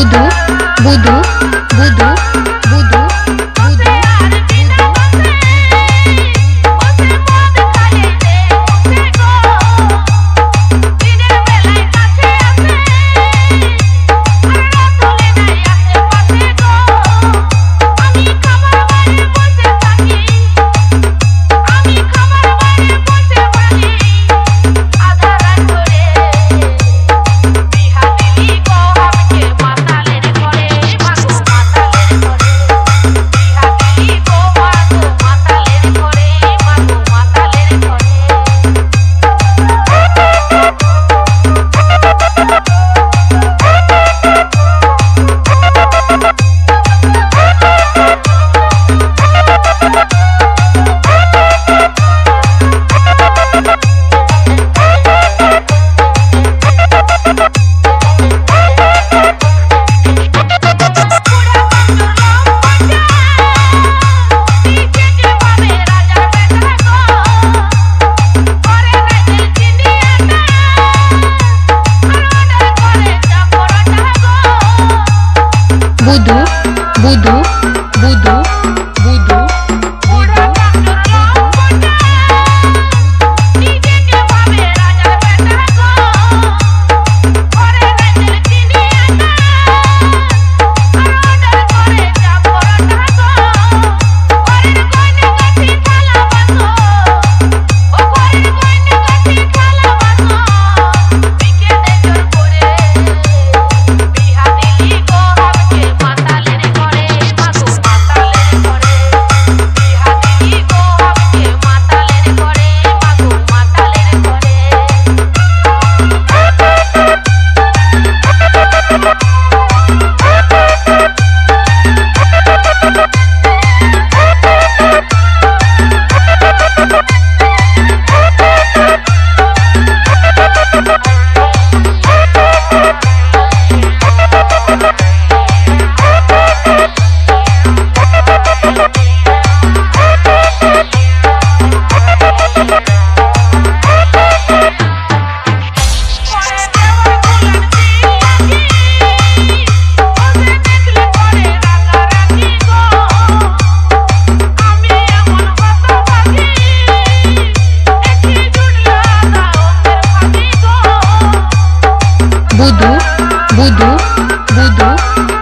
बुदू बुदू बुदू budu budu budu বুদু